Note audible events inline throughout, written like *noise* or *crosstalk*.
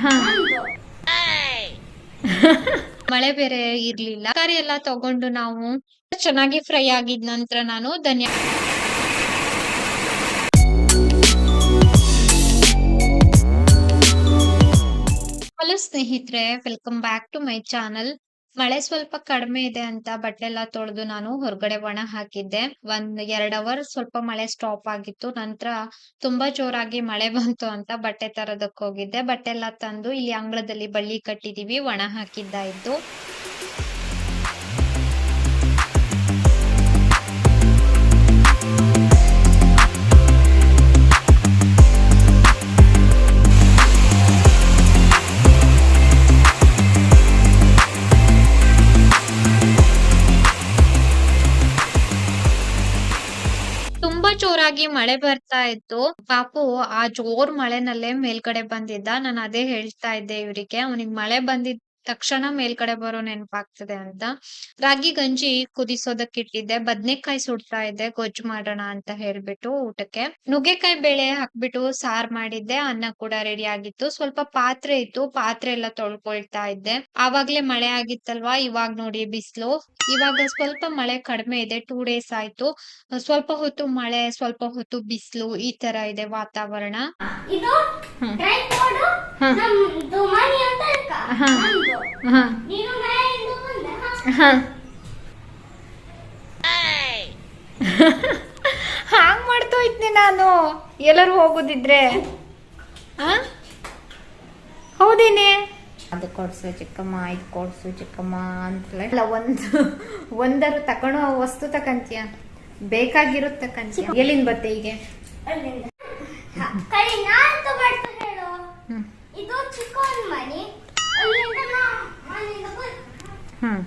*laughs* ಮಳೆ ಬೇರೆ ಇರ್ಲಿಲ್ಲ. ತರಕಾರಿ ಎಲ್ಲ ತಗೊಂಡು ನಾವು ಚೆನ್ನಾಗಿ ಫ್ರೈ ಆಗಿದ ನಂತರ ನಾನು ಧನ್ಯ ಹಲೋ ಸ್ನೇಹಿತರೆ welcome back to my channel ಮಳೆ ಸ್ವಲ್ಪ ಕಡಿಮೆ ಇದೆ ಅಂತ ಬಟ್ಟೆ ಎಲ್ಲ ತೊಳೆದು ನಾನು ಹೊರಗಡೆ ಒಣ ಹಾಕಿದ್ದೆ. ಒಂದ್ ಎರಡ್ ಅವರ್ ಸ್ವಲ್ಪ ಮಳೆ ಸ್ಟಾಪ್ ಆಗಿತ್ತು. ನಂತರ ತುಂಬಾ ಜೋರಾಗಿ ಮಳೆ *laughs* ಬಂತು ಅಂತ ಬಟ್ಟೆ ತರೋದಕ್ ಹೋಗಿದ್ದೆ ಬಟ್ಟೆ ಎಲ್ಲ ತಂದು ಇಲ್ಲಿ ಅಂಗಳದಲ್ಲಿ ಬಳ್ಳಿ ಕಟ್ಟಿದೀವಿ, ಒಣ ಹಾಕಿದ್ದಾಯ್ತು ಜೋರಾಗಿ ಮಳೆ ಬರ್ತಾ ಇತ್ತು. ಪಾಪು ಆ ಜೋರ್ ಮಳೆನಲ್ಲೇ ಮೇಲ್ಗಡೆ ಬಂದಿದ್ದ. ನಾನು ಅದೇ ಹೇಳ್ತಾ ಇದ್ದೆ ಇವ್ರಿಗೆ. ಅವನಿಗೆ ಮಳೆ ಬಂದಿದ್ ತಕ್ಷಣ ಮೇಲ್ಗಡೆ ಬರೋ ನೆನಪಾಗ್ತದೆ ಅಂತ. ರಾಗಿ ಗಂಜಿ ಕುದಿಸೋದಕ್ಕೆ ಇಟ್ಟಿದ್ದೆ ಬದ್ನೆಕಾಯಿ ಸುಡ್ತಾ ಇದ್ದೆ. ಗೊಜ್ಜು ಮಾಡೋಣ ಅಂತ ಹೇಳ್ಬಿಟ್ಟು ಊಟಕ್ಕೆ. ನುಗ್ಗೆಕಾಯಿ ಬೇಳೆ ಹಾಕ್ಬಿಟ್ಟು ಸಾರ್ ಮಾಡಿದ್ದೆ. ಅನ್ನ ಕೂಡ ರೆಡಿ ಆಗಿತ್ತು. ಸ್ವಲ್ಪ ಪಾತ್ರೆ ಇತ್ತು. ಪಾತ್ರೆ ಎಲ್ಲ ತೊಳ್ಕೊಳ್ತಾ ಇದ್ದೆ. ಆವಾಗ್ಲೇ ಮಳೆ ಆಗಿತ್ತಲ್ವಾ? ಇವಾಗ ನೋಡಿ ಬಿಸಿಲು. ಇವಾಗ ಸ್ವಲ್ಪ ಮಳೆ ಕಡಿಮೆ ಇದೆ. ಟೂ ಡೇಸ್ ಆಯ್ತು. ಸ್ವಲ್ಪ ಹೊತ್ತು ಮಳೆ ಸ್ವಲ್ಪ ಹೊತ್ತು ಬಿಸಿಲು ಈ ತರ ಇದೆ ವಾತಾವರಣ. ನಮ್ದು ಮನಿ ಅಂತ ಹಾ. ನಮ್ದು. ಹ. ನೀನು ಬಂದೆ ಹಾ. ಹ. *laughs* ಹಾಂಗ್ ಮಾಡ್ತೋಯ್ತ್ನಿ ನಾನು. ಎಲ್ಲರೂ ಹೋಗೋದಿದ್ರೆ. ಆ? ಹೌದೇನೆ? ಅದು ಕೊಡ್ಸು ಚಿಕ್ಕಮ್ಮ ಇದು ಕೊಡ್ಸು ಚಿಕ್ಕಮ್ಮ ಅಂತಲೇ ಇಲ್ಲ ಒಂದು ಒಂದರು ತಕೊಂಡು ವಸ್ತು ತಕಂತೀಯ. ಬೇಕಾಗಿರೋದು ತಕಂತೀಯ ಎಲ್ಲಿಂದ ಬತ್ತೆ ಹೀಗೆ? ಅಲ್ಲಿಂದ. ಹಾ, ಕಳಿ ನಾನ್ ತಗೊಳ್ತ ಹೇಳು ಹ್ಮ್ ಇದು ಚಿಕ್ಕೋನ್ ಮನಿ ಅಲ್ಲಿಂದ ನಾ ಮನೆಯಿಂದ ಬಂದೆ ಹ್ಮ್.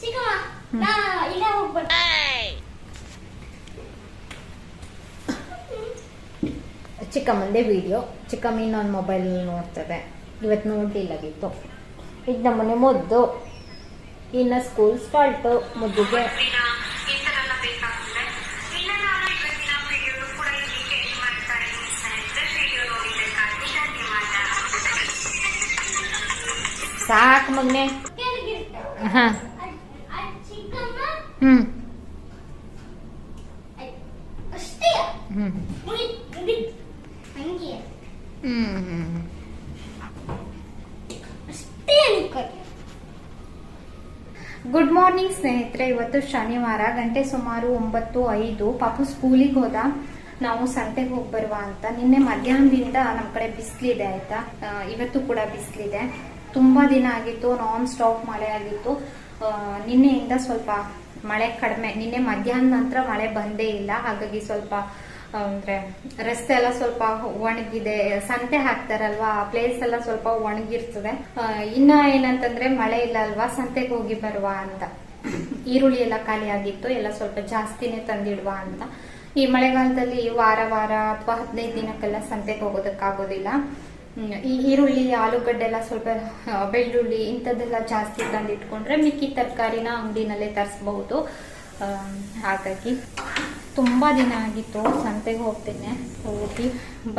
ಚಿಕ್ಕಮ್ಮ ನಾ ಇಲ್ಲೇ ಹೋಗ್ಬರ್ತೀನಿ. ಚಿಕ್ಕಮ್ಮಂದೇ ವಿಡಿಯೋ ಚಿಕ್ಕಮ್ಮ ಇನ್ನೊಂದು ಮೊಬೈಲ್ ನೋಡ್ತದೆ. ಇವತ್ತು ನೋಡ್ಲಿಲ್ಲಾಗಿತ್ತು ಈಗ ನಮ್ಮನೆ ಮುದ್ದು. ಇನ್ನು ಸ್ಕೂಲ್ ಸ್ಟಾರ್ಟು ಮುದ್ದಿಗೆ. ಸಾಕು ಮಗನೆ. ಹಾ. ಹ್ಮ್. ಗುಡ್ ಮಾರ್ನಿಂಗ್ ಸ್ನೇಹಿತರೆ ಇವತ್ತು ಶನಿವಾರ ಗಂಟೆ ಸುಮಾರು ಒಂಬತ್ತು ಐದು. ಪಾಪು ಸ್ಕೂಲಿಗೆ ಹೋದ. ನಾವು ಸಂತೆಗೆ ಹೋಗಿ ಬರುವ ಅಂತ. ನಿನ್ನೆ ಮಧ್ಯಾಹ್ನದಿಂದ ನಮ್ಮ ಕಡೆ ಬಿಸಿಲಿದೆ ಆಯ್ತಾ? ಇವತ್ತು ಕೂಡ ಬಿಸಿಲಿದೆ. ತುಂಬಾ ದಿನ ಆಗಿತ್ತು ನಾನ್ ಸ್ಟಾಪ್ ಮಳೆ ಆಗಿತ್ತು. ನಿನ್ನೆಯಿಂದ ಸ್ವಲ್ಪ ಮಳೆ ಕಡಿಮೆ, ನಿನ್ನೆ ಮಧ್ಯಾಹ್ನ ನಂತರ ಮಳೆ ಬಂದೇ ಇಲ್ಲ. ಹಾಗಾಗಿ ಸ್ವಲ್ಪ ಅಂದ್ರೆ ರಸ್ತೆ ಎಲ್ಲ ಸ್ವಲ್ಪ ಒಣಗಿದೆ. ಸಂತೆ ಹಾಕ್ತಾರಲ್ವಾ, ಆ ಪ್ಲೇಸ್ ಎಲ್ಲ ಸ್ವಲ್ಪ ಒಣಗಿರ್ತದೆ. ಇನ್ನ ಏನಂತಂದ್ರೆ ಮಳೆ ಇಲ್ಲ ಅಲ್ವಾ, ಸಂತೆಗೆ ಹೋಗಿ ಬರುವ ಅಂತ. ಈರುಳ್ಳಿ ಎಲ್ಲ ಖಾಲಿ ಆಗಿತ್ತು, ಎಲ್ಲ ಸ್ವಲ್ಪ ಜಾಸ್ತಿನೇ ತಂದಿಡುವ ಅಂತ. ಈ ಮಳೆಗಾಲದಲ್ಲಿ ವಾರ ವಾರ ಅಥವಾ ಹದಿನೈದು ದಿನಕ್ಕೆಲ್ಲ ಸಂತೆಗೆ ಹೋಗೋದಕ್ಕಾಗೋದಿಲ್ಲ. ಈ ಈರುಳ್ಳಿ, ಆಲೂಗಡ್ಡೆ ಎಲ್ಲ ಸ್ವಲ್ಪ ಬೆಳ್ಳುಳ್ಳಿ ಇಂಥದ್ದೆಲ್ಲ ಜಾಸ್ತಿ ತಂದಿಟ್ಕೊಂಡ್ರೆ ಮಿಕ್ಕಿ ತರಕಾರಿನ ಅಂಗಡಿನಲ್ಲೇ ತರಿಸ್ಬಹುದು. ಹಾಗಾಗಿ ತುಂಬ ದಿನ ಆಗಿತ್ತು, ಸಂತೆಗೆ ಹೋಗ್ತೇನೆ. ಹೋಗಿ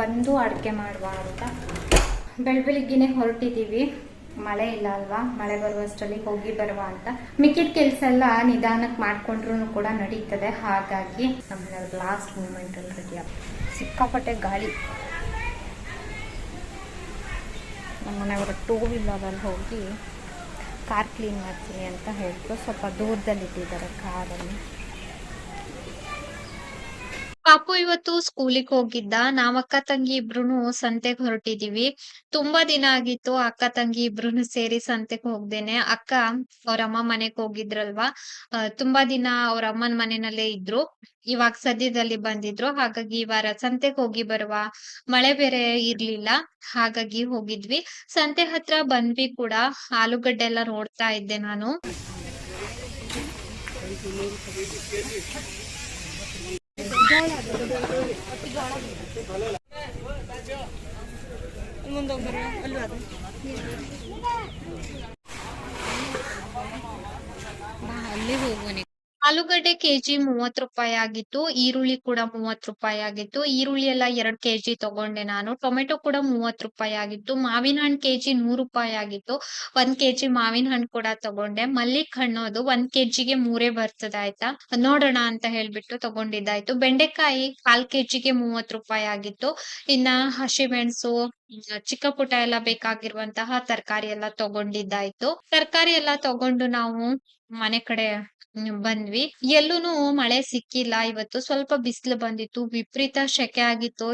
ಬಂದು ಅಡಿಕೆ ಮಾಡುವ ಅಂತ. ಬೆಳ ಬೆಳಿಗ್ಗೆ ಹೊರಟಿದ್ದೀವಿ. ಮಳೆ ಇಲ್ಲ ಅಲ್ವಾ? ಮಳೆ ಬರುವಷ್ಟರಲ್ಲಿ ಹೋಗಿ ಬರುವ ಅಂತ. ಮಿಕ್ಕಿದ ಕೆಲಸ ಎಲ್ಲ ನಿಧಾನಕ್ಕೆ ಮಾಡ್ಕೊಂಡ್ರು ಕೂಡ ನಡೀತದೆ. ಹಾಗಾಗಿ ನಮ್ಮ ಲಾಸ್ಟ್ ಮೂಮೆಂಟ್ ಅಲ್ಲಿ ಸಿಕ್ಕಾಪಟ್ಟೆ ಗಾಳಿ. ನಮ್ಮನೆಯವರ ಟೂ ವೀಲರಲ್ಲಿ ಹೋಗಿ ಕಾರ್ ಕ್ಲೀನ್ ಮಾಡ್ತೀನಿ ಅಂತ ಹೇಳಿದ್ರು. ಸ್ವಲ್ಪ ದೂರದಲ್ಲಿ ಇಟ್ಟಿದ್ದಾರೆ ಕಾರಲ್ಲಿ. ಪಾಪು ಇವತ್ತು ಸ್ಕೂಲಿಗೆ ಹೋಗಿದ್ದ. ನಾವ್ ಅಕ್ಕ ತಂಗಿ ಇಬ್ರುನು ಸಂತೆಗ್ ಹೊರಟಿದೀವಿ. ತುಂಬಾ ದಿನ ಆಗಿತ್ತು ಅಕ್ಕ ತಂಗಿ ಇಬ್ರುನು ಸೇರಿ ಸಂತೆಗ್ ಹೋಗ್ದೇನೆ. ಅಕ್ಕ ಅವ್ರ ಅಮ್ಮ ಮನೆಗ್ ಹೋಗಿದ್ರಲ್ವಾ? ತುಂಬಾ ದಿನ ಅವ್ರ ಅಮ್ಮನ ಮನೆನಲ್ಲೇ ಇದ್ರು. ಇವಾಗ ಸದ್ಯದಲ್ಲಿ ಬಂದಿದ್ರು. ಹಾಗಾಗಿ ಈ ವಾರ ಸಂತೆಗ್ ಹೋಗಿ ಬರುವ ಮಳೆ ಬೇರೆ ಇರ್ಲಿಲ್ಲ. ಹಾಗಾಗಿ ಹೋಗಿದ್ವಿ. ಸಂತೆ ಹತ್ರ ಬಂದ್ವಿ ಕೂಡ. ಆಲೂಗಡ್ಡೆ ಎಲ್ಲ ನೋಡ್ತಾ ಇದ್ದೆ ನಾನು. ಅಲ್ಲಿ ಹೋಗುವನಿ ಆಲೂಗಡ್ಡೆ ಕೆಜಿ ಮೂವತ್ ರೂಪಾಯಿ ಆಗಿತ್ತು, ಈರುಳ್ಳಿ ಕೂಡ ಮೂವತ್ ರೂಪಾಯಿ ಆಗಿತ್ತು. ಈರುಳ್ಳಿ ಎಲ್ಲ ಎರಡ್ ಕೆಜಿ ತಗೊಂಡೆ ನಾನು. ಟೊಮೆಟೊ ಕೂಡ ಮೂವತ್ ರೂಪಾಯಿ ಆಗಿತ್ತು. ಮಾವಿನ ಹಣ್ಣು ಕೆಜಿ ನೂರು ರೂಪಾಯಿ ಆಗಿತ್ತು. ಒಂದ್ ಕೆಜಿ ಮಾವಿನ ಹಣ್ಣು ಕೂಡ ತಗೊಂಡೆ. ಮಲ್ಲಿಕ್ ಹಣ್ಣು ಅದು ಒಂದ್ ಕೆಜಿಗೆ ಮೂರೇ ಬರ್ತದ ಆಯ್ತಾ ನೋಡೋಣ ಅಂತ ಹೇಳ್ಬಿಟ್ಟು ತಗೊಂಡಿದ್ದಾಯ್ತು. ಬೆಂಡೆಕಾಯಿ ಕಾಲ್ ಕೆಜಿಗೆ ಮೂವತ್ ರೂಪಾಯಿ ಆಗಿತ್ತು. ಇನ್ನ ಹಸಿಮೆಣಸು ಚಿಕ್ಕ ಪುಟ್ಟ ಎಲ್ಲ ಬೇಕಾಗಿರುವಂತಹ ತರಕಾರಿ ಎಲ್ಲ ತಗೊಂಡಿದ್ದಾಯ್ತು. ತರಕಾರಿ ಎಲ್ಲ ತಗೊಂಡು ನಾವು ಮನೆ ಕಡೆ ಬಂದ್ವಿ. ಎಲ್ಲೂನು ಮಳೆ ಸಿಕ್ಕಿಲ್ಲ ಇವತ್ತು. ಸ್ವಲ್ಪ ಬಿಸಿಲು ಬಂದಿತ್ತು. ವಿಪರೀತ ಶೆಕೆ ಆಗಿತ್ತು.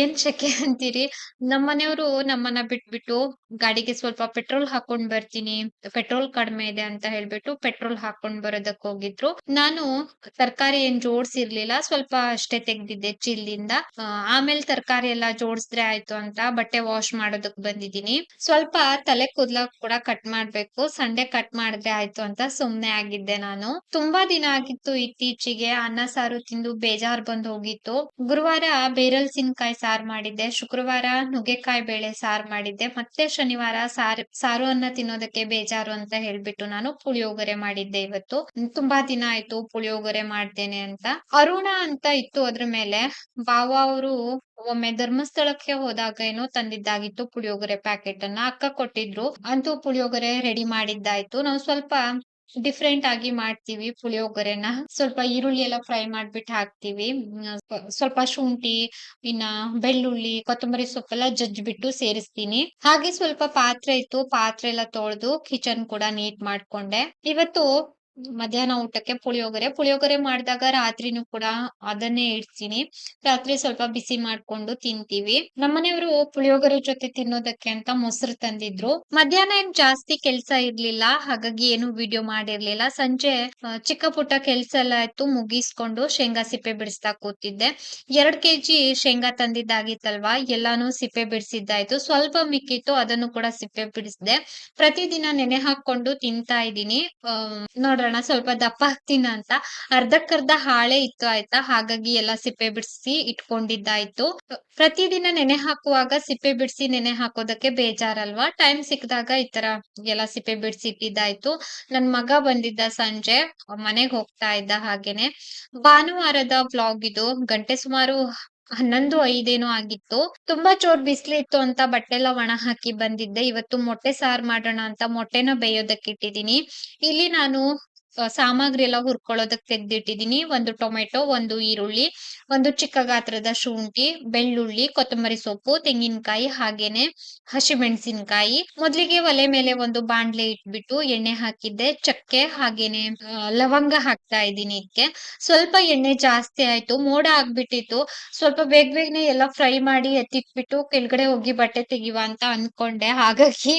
ಏನ್ ಶೆಕೆ ಅಂತೀರಿ? ನಮ್ಮನೆಯವರು ನಮ್ಮನ್ನ ಬಿಟ್ಬಿಟ್ಟು ಗಾಡಿಗೆ ಸ್ವಲ್ಪ ಪೆಟ್ರೋಲ್ ಹಾಕೊಂಡ್ ಬರ್ತೀನಿ. ಪೆಟ್ರೋಲ್ ಕಡಿಮೆ ಇದೆ ಅಂತ ಹೇಳ್ಬಿಟ್ಟು ಪೆಟ್ರೋಲ್ ಹಾಕೊಂಡ್ ಬರೋದಕ್ ಹೋಗಿದ್ರು. ನಾನು ತರಕಾರಿ ಏನ್ ಜೋಡ್ಸಿರ್ಲಿಲ್ಲ. ಸ್ವಲ್ಪ ಅಷ್ಟೇ ತೆಗ್ದಿದ್ದೆ ಚಿಲ್ಲಿಂದ. ಆಮೇಲೆ ತರಕಾರಿ ಎಲ್ಲ ಜೋಡಿಸಿದ್ರೆ ಆಯ್ತು ಅಂತ ಬಟ್ಟೆ ವಾಶ್ ಮಾಡೋದಕ್ ಬಂದಿದ್ದೀನಿ. ಸ್ವಲ್ಪ ತಲೆ ಕೂದ್ಲ ಕೂಡ ಕಟ್ ಮಾಡ್ಬೇಕು. ಸಂಡೆ ಕಟ್ ಮಾಡಿದ್ರೆ ಆಯ್ತು ಅಂತ ಸುಮ್ನೆ ಆಗಿದ್ದೆ ನಾನು. ತುಂಬಾ ದಿನ ಆಗಿತ್ತು ಇತ್ತೀಚೆಗೆ. ಅನ್ನ, ಸಾರು ತಿಂದು ಬೇಜಾರ್ ಬಂದ್ ಹೋಗಿತ್ತು. ಗುರುವಾರ ಬೇರಲ್ಸಿನ್ಕಾಯಿ ಸಾರ್ ಮಾಡಿದ್ದೆ. ಶುಕ್ರವಾರ ನುಗ್ಗೆಕಾಯಿ ಬೇಳೆ ಸಾರ್ ಮಾಡಿದ್ದೆ. ಮತ್ತೆ ಶನಿವಾರ ಸಾರ್, ಸಾರು ಅನ್ನ ತಿನ್ನೋದಕ್ಕೆ ಬೇಜಾರು ಅಂತ ಹೇಳ್ಬಿಟ್ಟು ನಾನು ಪುಳಿಯೋಗರೆ ಮಾಡಿದ್ದೆ ಇವತ್ತು. ತುಂಬಾ ದಿನ ಆಯ್ತು ಪುಳಿಯೋಗರೆ ಮಾಡ್ತೇನೆ ಅಂತ. ಅರುಣ ಅಂತ ಇತ್ತು ಅದ್ರ ಮೇಲೆ. ಬಾವ ಅವರು ಒಮ್ಮೆ ಧರ್ಮಸ್ಥಳಕ್ಕೆ ಹೋದಾಗ ಏನೋ ತಂದಿದ್ದಾಗಿತ್ತು ಪುಳಿಯೋಗರೆ ಪ್ಯಾಕೆಟ್ ಅನ್ನ. ಅಕ್ಕ ಕೊಟ್ಟಿದ್ರು. ಅಂತೂ ಪುಳಿಯೋಗರೆ ರೆಡಿ ಮಾಡಿದ್ದಾಯ್ತು. ನಾವು ಸ್ವಲ್ಪ ಡಿಫ್ರೆಂಟ್ ಆಗಿ ಮಾಡ್ತೀವಿ ಪುಳಿಯೋಗರೆನ. ಸ್ವಲ್ಪ ಈರುಳ್ಳಿ ಎಲ್ಲ ಫ್ರೈ ಮಾಡ್ಬಿಟ್ಟು ಹಾಕ್ತಿವಿ. ಸ್ವಲ್ಪ ಶುಂಠಿ, ಇನ್ನ ಬೆಳ್ಳುಳ್ಳಿ, ಕೊತ್ತಂಬರಿ ಸೊಪ್ಪೆಲ್ಲ ಜಜ್ಜಿಬಿಟ್ಟು ಸೇರಿಸ್ತೀನಿ. ಹಾಗೆ ಸ್ವಲ್ಪ ಪಾತ್ರೆ ಇತ್ತು. ಪಾತ್ರೆ ಎಲ್ಲ ತೊಳೆದು ಕಿಚನ್ ಕೂಡ ನೀಟ್ ಮಾಡ್ಕೊಂಡೆ. ಇವತ್ತು ಮಧ್ಯಾಹ್ನ ಊಟಕ್ಕೆ ಪುಳಿಯೋಗರೆ. ಪುಳಿಯೋಗರೆ ಮಾಡಿದಾಗ ರಾತ್ರಿನೂ ಕೂಡ ಅದನ್ನೇ ಇಡ್ತೀನಿ. ರಾತ್ರಿ ಸ್ವಲ್ಪ ಬಿಸಿ ಮಾಡ್ಕೊಂಡು ತಿಂತೀವಿ. ನಮ್ಮನೆಯವರು ಪುಳಿಯೋಗರೆ ಜೊತೆ ತಿನ್ನೋದಕ್ಕೆ ಅಂತ ಮೊಸರು ತಂದಿದ್ರು. ಮಧ್ಯಾಹ್ನ ಏನ್ ಜಾಸ್ತಿ ಕೆಲ್ಸ ಇರ್ಲಿಲ್ಲ. ಹಾಗಾಗಿ ಏನು ವಿಡಿಯೋ ಮಾಡಿರ್ಲಿಲ್ಲ. ಸಂಜೆ ಚಿಕ್ಕ ಪುಟ್ಟ ಕೆಲ್ಸ ಎಲ್ಲ ಆಯ್ತು. ಮುಗಿಸ್ಕೊಂಡು ಶೇಂಗಾ ಸಿಪ್ಪೆ ಬಿಡಿಸ್ತಾ ಕೂತಿದ್ದೆ. ಎರಡ್ ಕೆಜಿ ಶೇಂಗಾ ತಂದಿದ್ದಾಗಿತ್ತಲ್ವಾ? ಎಲ್ಲಾನು ಸಿಪ್ಪೆ ಬಿಡಿಸಿದ್ದಾಯ್ತು. ಸ್ವಲ್ಪ ಮಿಕ್ಕಿತ್ತು. ಅದನ್ನು ಕೂಡ ಸಿಪ್ಪೆ ಬಿಡಿಸಿದೆ. ಪ್ರತಿದಿನ ನೆನೆ ಹಾಕೊಂಡು ತಿಂತಾ ಇದ್ದೀನಿ. ನೋಡೋಣ ಸ್ವಲ್ಪ ದಪ್ಪ ಹಾಕ್ತೀನ ಅಂತ ಅರ್ಧಕ್ಕರ್ಧ ಹಾಳೆ ಇತ್ತು ಆಯ್ತಾ? ಹಾಗಾಗಿ ಎಲ್ಲ ಸಿಪ್ಪೆ ಬಿಡಿಸಿ ಇಟ್ಕೊಂಡಿದ್ದಾಯ್ತು. ಪ್ರತಿದಿನ ನೆನೆ ಹಾಕುವಾಗ ಸಿಪ್ಪೆ ಬಿಡಿಸಿ ನೆನೆ ಹಾಕೋದಕ್ಕೆ ಬೇಜಾರಲ್ವಾ? ಟೈಮ್ ಸಿಕ್ಕಿದಾಗ ಈ ತರ ಎಲ್ಲ ಸಿಪ್ಪೆ ಬಿಡಿಸಿ ಇಟ್ಟಿದ್ದಾಯ್ತು. ನನ್ ಮಗ ಬಂದಿದ್ದ ಸಂಜೆ, ಮನೆಗ್ ಹೋಗ್ತಾ ಇದ್ದ ಹಾಗೇನೆ. ಭಾನುವಾರದ ಬ್ಲಾಗ್ ಇದು. ಗಂಟೆ ಸುಮಾರು ಹನ್ನೊಂದು ಐದೇನೋ ಆಗಿತ್ತು. ತುಂಬಾ ಚೋರ್ ಬಿಸಿಲು ಇತ್ತು ಅಂತ ಬಟ್ಟೆ ಎಲ್ಲ ಒಣ ಹಾಕಿ ಬಂದಿದ್ದೆ. ಇವತ್ತು ಮೊಟ್ಟೆ ಸಾರ್ ಮಾಡೋಣ ಅಂತ ಮೊಟ್ಟೆನ ಬೇಯೋದಕ್ಕೆ ಇಟ್ಟಿದ್ದೀನಿ. ಇಲ್ಲಿ ನಾನು ಸಾಮಗ್ರಿ ಎಲ್ಲ ಹುರ್ಕೊಳ್ಳೋದಕ್ ತೆಗ್ದಿಟ್ಟಿದೀನಿ ಒಂದು ಟೊಮೆಟೊ, ಒಂದು ಈರುಳ್ಳಿ, ಒಂದು ಚಿಕ್ಕ ಗಾತ್ರದ ಶುಂಠಿ, ಬೆಳ್ಳುಳ್ಳಿ, ಕೊತ್ತಂಬರಿ ಸೊಪ್ಪು, ತೆಂಗಿನಕಾಯಿ ಹಾಗೇನೆ ಹಸಿಮೆಣಸಿನಕಾಯಿ. ಮೊದ್ಲಿಗೆ ಒಲೆ ಮೇಲೆ ಒಂದು ಬಾಂಡ್ಲೆ ಇಟ್ಬಿಟ್ಟು ಎಣ್ಣೆ ಹಾಕಿದ್ದೆ. ಚಕ್ಕೆ ಹಾಗೇನೆ ಲವಂಗ ಹಾಕ್ತಾ ಇದ್ದೀನಿ ಇದಕ್ಕೆ ಸ್ವಲ್ಪ ಎಣ್ಣೆ ಜಾಸ್ತಿ ಆಯ್ತು. ಮೋಡ ಆಗ್ಬಿಟ್ಟಿತ್ತು. ಸ್ವಲ್ಪ ಬೇಗ ಬೇಗನೆ ಎಲ್ಲ ಫ್ರೈ ಮಾಡಿ ಎತ್ತಿಟ್ಬಿಟ್ಟು ಕೆಳಗಡೆ ಹೋಗಿ ಬಟ್ಟೆ ತೆಗಿವ ಅಂತ ಅನ್ಕೊಂಡೆ. ಹಾಗಾಗಿ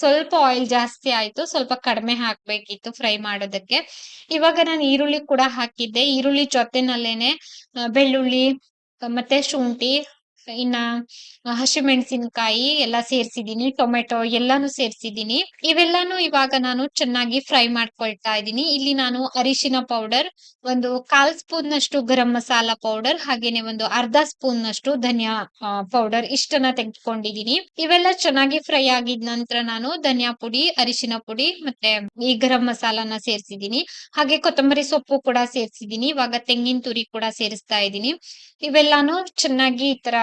ಸ್ವಲ್ಪ ಆಯಿಲ್ ಜಾಸ್ತಿ ಆಯ್ತು. ಸ್ವಲ್ಪ ಕಡಿಮೆ ಹಾಕ್ಬೇಕಿತ್ತು ಫ್ರೈ ಮಾಡೋದಕ್ಕೆ ಇವಾಗ ನಾನು ಈರುಳ್ಳಿ ಕೂಡ ಹಾಕಿದ್ದೆ. ಈರುಳ್ಳಿ ಜೊತೆನಲ್ಲೇನೆ ಬೆಳ್ಳುಳ್ಳಿ ಮತ್ತೆ ಶುಂಠಿ ಇನ್ನ ಹಸಿಮೆಣಸಿನಕಾಯಿ ಎಲ್ಲ ಸೇರ್ಸಿದೀನಿ, ಟೊಮೆಟೊ ಎಲ್ಲಾನು ಸೇರ್ಸಿದೀನಿ. ಇವೆಲ್ಲಾನು ಇವಾಗ ನಾನು ಚೆನ್ನಾಗಿ ಫ್ರೈ ಮಾಡ್ಕೊಳ್ತಾ ಇದ್ದೀನಿ ಇಲ್ಲಿ ನಾನು ಅರಿಶಿನ ಪೌಡರ್, ಒಂದು ಕಾಲ್ ಸ್ಪೂನ್ ನಷ್ಟು ಗರಂ ಮಸಾಲಾ ಪೌಡರ್, ಹಾಗೇನೆ ಒಂದು ಅರ್ಧ ಸ್ಪೂನ್ ನಷ್ಟು ಧನಿಯಾ ಪೌಡರ್ ಇಷ್ಟನ್ನ ತೆಗೆದುಕೊಂಡಿದೀನಿ. ಇವೆಲ್ಲ ಚೆನ್ನಾಗಿ ಫ್ರೈ ಆಗಿದ ನಂತರ ನಾನು ಧನಿಯಾ ಪುಡಿ, ಅರಿಶಿನ ಪುಡಿ ಮತ್ತೆ ಈ ಗರಂ ಮಸಾಲಾನ ಸೇರ್ಸಿದೀನಿ. ಹಾಗೆ ಕೊತ್ತಂಬರಿ ಸೊಪ್ಪು ಕೂಡ ಸೇರ್ಸಿದೀನಿ. ಇವಾಗ ತೆಂಗಿನ ತುರಿ ಕೂಡ ಸೇರಿಸ್ತಾ ಇದ್ದೀನಿ ಇವೆಲ್ಲಾನು ಚೆನ್ನಾಗಿ ಈ ತರ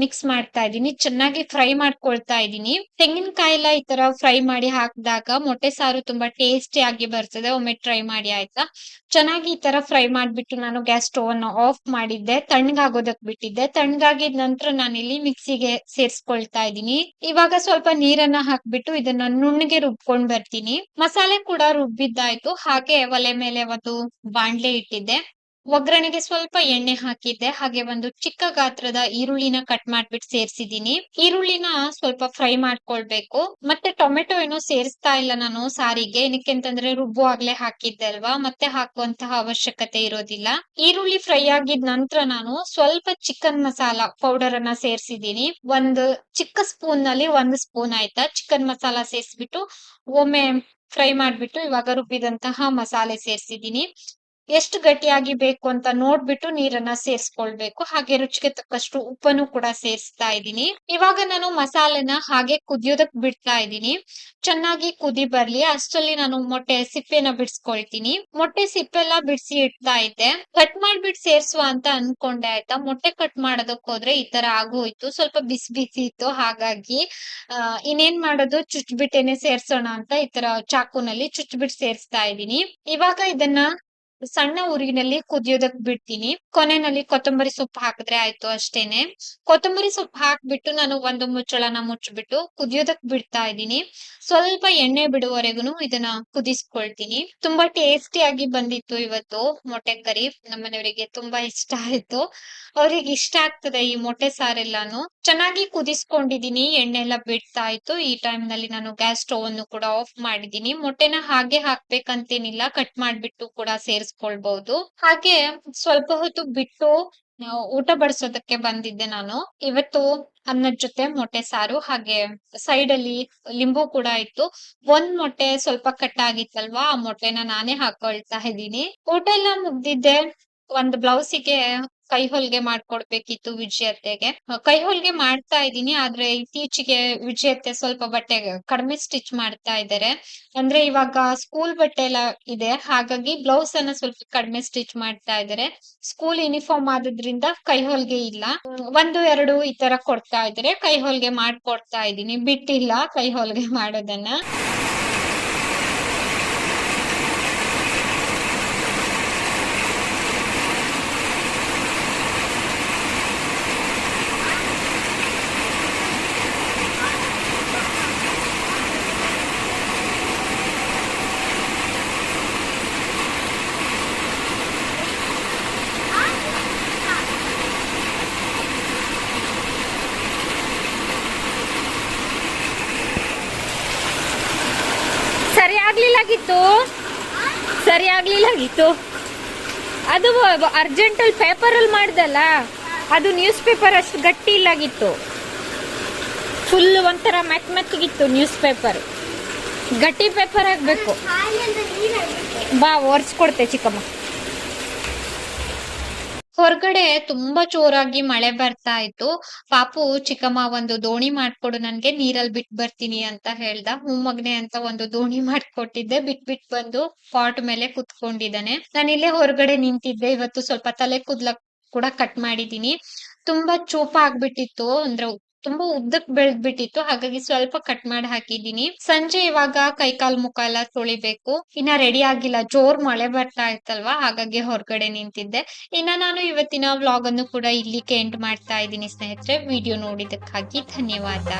ಮಿಕ್ಸ್ ಮಾಡ್ತಾ ಇದ್ದೀನಿ. ಚೆನ್ನಾಗಿ ಫ್ರೈ ಮಾಡ್ಕೊಳ್ತಾ ಇದ್ದೀನಿ. ತೆಂಗಿನಕಾಯಿ ಎಲ್ಲ ಈ ತರ ಫ್ರೈ ಮಾಡಿ ಹಾಕಿದಾಗ ಮೊಟ್ಟೆ ಸಾರು ತುಂಬಾ ಟೇಸ್ಟಿ ಆಗಿ ಬರ್ತದೆ. ಒಮ್ಮೆ ಟ್ರೈ ಮಾಡಿ ಆಯ್ತಾ? ಚೆನ್ನಾಗಿ ಈ ತರ ಫ್ರೈ ಮಾಡ್ಬಿಟ್ಟು ನಾನು ಗ್ಯಾಸ್ ಸ್ಟೋವ್ ಅನ್ನು ಆಫ್ ಮಾಡಿದ್ದೆ. ತಣ್ಣಗಾಗೋದಕ್ ಬಿಟ್ಟಿದ್ದೆ. ತಣ್ಣಗಾಗಿದ ನಂತರ ಇಲ್ಲಿ ಮಿಕ್ಸಿಗೆ ಸೇರ್ಸ್ಕೊಳ್ತಾ ಇದ್ದೀನಿ. ಇವಾಗ ಸ್ವಲ್ಪ ನೀರನ್ನ ಹಾಕ್ಬಿಟ್ಟು ಇದನ್ನ ನುಣ್ಣಗೆ ರುಬ್ಕೊಂಡ್ ಬರ್ತೀನಿ. ಮಸಾಲೆ ಕೂಡ ರುಬ್ಬಿದ್ದಾಯ್ತು. ಹಾಗೆ ಒಲೆ ಮೇಲೆ ಒಂದು ಬಾಂಡ್ಲೆ ಇಟ್ಟಿದ್ದೆ. ಒಗ್ಗರಣೆಗೆ ಸ್ವಲ್ಪ ಎಣ್ಣೆ ಹಾಕಿದ್ದೆ. ಹಾಗೆ ಒಂದು ಚಿಕ್ಕ ಗಾತ್ರದ ಈರುಳ್ಳಿನ ಕಟ್ ಮಾಡ್ಬಿಟ್ಟು ಸೇರ್ಸಿದೀನಿ ಈರುಳ್ಳಿನ ಸ್ವಲ್ಪ ಫ್ರೈ ಮಾಡ್ಕೊಳ್ಬೇಕು. ಮತ್ತೆ ಟೊಮೆಟೊ ಏನೋ ಸೇರಿಸ್ತಾ ಇಲ್ಲ ನಾನು ಸಾರಿಗೆ. ಏನಕ್ಕೆ ಅಂತಂದ್ರೆ ರುಬ್ಬುವಾಗ್ಲೇ ಹಾಕಿದ್ದೆ ಅಲ್ವಾ? ಮತ್ತೆ ಹಾಕುವಂತಹ ಅವಶ್ಯಕತೆ ಇರೋದಿಲ್ಲ. ಈರುಳ್ಳಿ ಫ್ರೈ ಆಗಿದ ನಂತರ ನಾನು ಸ್ವಲ್ಪ ಚಿಕನ್ ಮಸಾಲಾ ಪೌಡರ್ ಅನ್ನ ಸೇರ್ಸಿದೀನಿ ಒಂದು ಚಿಕ್ಕ ಸ್ಪೂನ್ನಲ್ಲಿ ಒಂದು ಸ್ಪೂನ್ ಆಯ್ತಾ? ಚಿಕನ್ ಮಸಾಲಾ ಸೇರಿಸ್ಬಿಟ್ಟು ಒಮ್ಮೆ ಫ್ರೈ ಮಾಡ್ಬಿಟ್ಟು ಇವಾಗ ರುಬ್ಬಿದಂತಹ ಮಸಾಲೆ ಸೇರ್ಸಿದೀನಿ ಎಷ್ಟು ಗಟ್ಟಿಯಾಗಿ ಬೇಕು ಅಂತ ನೋಡ್ಬಿಟ್ಟು ನೀರನ್ನ ಸೇರಿಸ್ಕೊಳ್ಬೇಕು. ಹಾಗೆ ರುಚಿಗೆ ತಕ್ಕಷ್ಟು ಉಪ್ಪನ್ನು ಕೂಡ ಸೇರಿಸ್ತಾ ಇದ್ದೀನಿ. ಇವಾಗ ನಾನು ಮಸಾಲೆನ ಹಾಗೆ ಕುದಿಯೋದಕ್ ಬಿಡ್ತಾ ಇದ್ದೀನಿ. ಚೆನ್ನಾಗಿ ಕುದಿ ಬರ್ಲಿ. ಅಷ್ಟರಲ್ಲಿ ನಾನು ಮೊಟ್ಟೆ ಸಿಪ್ಪೆನ ಬಿಡಿಸ್ಕೊಳ್ತೀನಿ. ಮೊಟ್ಟೆ ಸಿಪ್ಪೆ ಎಲ್ಲ ಬಿಡಿಸಿ ಇಡ್ತಾ ಇದ್ದೆ. ಕಟ್ ಮಾಡ್ಬಿಟ್ಟು ಸೇರ್ಸುವ ಅಂತ ಅನ್ಕೊಂಡೆ, ಆಯ್ತಾ? ಮೊಟ್ಟೆ ಕಟ್ ಮಾಡೋದಕ್ ಹೋದ್ರೆ ಈ ತರ ಆಗೋಯ್ತು. ಸ್ವಲ್ಪ ಬಿಸಿ ಬಿಸಿ ಇತ್ತು, ಹಾಗಾಗಿ ಇನ್ನೇನ್ ಮಾಡೋದು? ಚುಚ್ಬಿಟ್ಟೇನೆ ಸೇರ್ಸೋಣ ಅಂತ ಈ ತರ ಚಾಕುನಲ್ಲಿ ಚುಚ್ಬಿಟ್ಟು ಸೇರಿಸ್ತಾ ಇದ್ದೀನಿ. ಇವಾಗ ಇದನ್ನ ಸಣ್ಣ ಉರಿನಲ್ಲಿ ಕುದಿಯೋದಕ್ ಬಿಡ್ತೀನಿ. ಕೊನೆನಲ್ಲಿ ಕೊತ್ತಂಬರಿ ಸೊಪ್ಪು ಹಾಕಿದ್ರೆ ಆಯ್ತು ಅಷ್ಟೇನೆ. ಕೊತ್ತಂಬರಿ ಸೊಪ್ಪು ಹಾಕ್ಬಿಟ್ಟು ನಾನು ಒಂದು ಮುಚ್ಚಳನ ಮುಚ್ಚಿಬಿಟ್ಟು ಕುದಿಯೋದಕ್ ಬಿಡ್ತಾ ಇದ್ದೀನಿ. ಸ್ವಲ್ಪ ಎಣ್ಣೆ ಬಿಡುವವರೆಗೂ ಇದನ್ನ ಕುದಿಸ್ಕೊಳ್ತೀನಿ. ತುಂಬಾ ಟೇಸ್ಟಿಯಾಗಿ ಬಂದಿತ್ತು ಇವತ್ತು ಮೊಟ್ಟೆ ಕರಿ. ನಮ್ಮನೆಯವರಿಗೆ ತುಂಬಾ ಇಷ್ಟ ಆಯ್ತು. ಅವ್ರಿಗೆ ಇಷ್ಟ ಆಗ್ತದೆ ಈ ಮೊಟ್ಟೆ ಸಾರೆಲ್ಲಾನು. ಚೆನ್ನಾಗಿ ಕುದಿಸ್ಕೊಂಡಿದೀನಿ ಎಣ್ಣೆ ಎಲ್ಲ ಬಿಡ್ತಾ ಇತ್ತು ಈ ಟೈಮ್ನಲ್ಲಿ ನಾನು ಗ್ಯಾಸ್ ಸ್ಟೋವ್ ಅನ್ನು ಕೂಡ ಆಫ್ ಮಾಡಿದೀನಿ ಮೊಟ್ಟೆನ ಹಾಗೆ ಹಾಕ್ಬೇಕಂತೇನಿಲ್ಲ, ಕಟ್ ಮಾಡ್ಬಿಟ್ಟು ಕೂಡ ಸೇರಿಸ್ಕೊಳ್ಬಹುದು ಹಾಗೆ ಸ್ವಲ್ಪ ಹೊತ್ತು ಬಿಟ್ಟು ಊಟ ಬಡಿಸೋದಕ್ಕೆ ಬಂದಿದ್ದೆ ನಾನು. ಇವತ್ತು ಅನ್ನದ ಜೊತೆ ಮೊಟ್ಟೆ ಸಾರು, ಹಾಗೆ ಸೈಡ್ ಅಲ್ಲಿ ಲಿಂಬು ಕೂಡ ಇತ್ತು. ಒಂದ್ ಮೊಟ್ಟೆ ಸ್ವಲ್ಪ ಕಟ್ ಆಗಿತ್ತಲ್ವಾ, ಆ ಮೊಟ್ಟೆನ ನಾನೇ ಹಾಕೊಳ್ತಾ ಇದ್ದೀನಿ. ಊಟ ಎಲ್ಲ ಮುಗ್ದಿದ್ದೆ. ಒಂದ್ ಬ್ಲೌಸಿಗೆ ಕೈ ಹೊಲ್ಗೆ ಮಾಡ್ಕೊಡ್ಬೇಕಿತ್ತು ವಿಜಯತೆಗೆ. ಕೈ ಹೊಲ್ಗೆ ಮಾಡ್ತಾ ಇದ್ದೀನಿ, ಆದ್ರೆ ಇತ್ತೀಚೆಗೆ ವಿಜಯತೆ ಸ್ವಲ್ಪ ಬಟ್ಟೆ ಕಡಿಮೆ ಸ್ಟಿಚ್ ಮಾಡ್ತಾ ಇದ್ದಾರೆ. ಅಂದ್ರೆ ಇವಾಗ ಸ್ಕೂಲ್ ಬಟ್ಟೆ ಎಲ್ಲ ಇದೆ, ಹಾಗಾಗಿ ಬ್ಲೌಸ್ ಅನ್ನ ಸ್ವಲ್ಪ ಕಡಿಮೆ ಸ್ಟಿಚ್ ಮಾಡ್ತಾ ಇದ್ದಾರೆ. ಸ್ಕೂಲ್ ಯೂನಿಫಾರ್ಮ್ ಆದ್ರಿಂದ ಕೈ ಹೊಲ್ಗೆ ಇಲ್ಲ. ಒಂದು, ಎರಡು ಈ ತರ ಕೊಡ್ತಾ ಇದ್ದಾರೆ. ಕೈ ಹೊಲ್ಗೆ ಮಾಡ್ಕೊಡ್ತಾ ಇದ್ದೀನಿ. ಬಿಟ್ಟಿಲ್ಲ ಕೈ ಹೊಲ್ಗೆ ಮಾಡೋದನ್ನ ಸರಿ ಆಗ್ಲಿಲ್ಲಾಗಿತ್ತು ಸರಿ ಆಗ್ಲಿಲ್ಲಾಗಿತ್ತು ಅದು ಅರ್ಜೆಂಟಲ್ಲಿ ಪೇಪರಲ್ಲಿ ಮಾಡ್ದಲ್ಲ ಅದು ನ್ಯೂಸ್ ಪೇಪರ್ ಅಷ್ಟು ಗಟ್ಟಿ ಇಲ್ಲಾಗಿತ್ತು. ಫುಲ್ ಒಂಥರ ಮೆತ್ ಮೆತ್ತಗಿತ್ತು ನ್ಯೂಸ್ ಪೇಪರ್ ಗಟ್ಟಿ ಪೇಪರ್ ಆಗಬೇಕು. ಬಾ ಒರ್ಸ್ಕೊಡ್ತೆ ಚಿಕ್ಕಮ್ಮ. ಹೊರಗಡೆ ತುಂಬಾ ಜೋರಾಗಿ ಮಳೆ ಬರ್ತಾ ಇತ್ತು. ಪಾಪು, ಚಿಕ್ಕಮ್ಮ ಒಂದು ದೋಣಿ ಮಾಡ್ಕೊಡು, ನನ್ಗೆ ನೀರಲ್ಲಿ ಬಿಟ್ ಬರ್ತೀನಿ ಅಂತ ಹೇಳ್ದ. ಹೂಮಗ್ನೆ ಮಗ್ನೆ ಅಂತ ಒಂದು ದೋಣಿ ಮಾಡ್ಕೊಟ್ಟಿದ್ದೆ. ಬಿಟ್ ಬಿಟ್ ಬಂದು ಪಾಟ್ ಮೇಲೆ ಕುತ್ಕೊಂಡಿದ್ದಾನೆ. ನಾನು ಇಲ್ಲೇ ಹೊರಗಡೆ ನಿಂತಿದ್ದೆ. ಇವತ್ತು ಸ್ವಲ್ಪ ತಲೆ ಕೂದ್ಲ ಕೂಡ ಕಟ್ ಮಾಡಿದೀನಿ ತುಂಬಾ ಚೂಪ ಆಗ್ಬಿಟ್ಟಿತ್ತು ಅಂದ್ರೆ ತುಂಬಾ ಉದ್ದಕ್ ಬೆಳೆದ್ಬಿಟ್ಟಿತ್ತು. ಹಾಗಾಗಿ ಸ್ವಲ್ಪ ಕಟ್ ಮಾಡಿ ಹಾಕಿದೀನಿ ಸಂಜೆ ಇವಾಗ ಕೈ ಕಾಲ್ ಮುಖ ಎಲ್ಲ ತೊಳಿಬೇಕು. ಇನ್ನ ರೆಡಿ ಆಗಿಲ್ಲ. ಜೋರ್ ಮಳೆ ಬರ್ತಾ ಇತ್ತಲ್ವಾ? ಹಾಗಾಗಿ ಹೊರಗಡೆ ನಿಂತಿದ್ದೆ. ಇನ್ನ ನಾನು ಇವತ್ತಿನ ವ್ಲಾಗ್ ಅನ್ನು ಕೂಡ ಇಲ್ಲಿ ಎಂಡ್ ಮಾಡ್ತಾ ಇದ್ದೀನಿ ಸ್ನೇಹಿತರೆ. ವಿಡಿಯೋ ನೋಡಿದ್ದಕ್ಕಾಗಿ ಧನ್ಯವಾದ.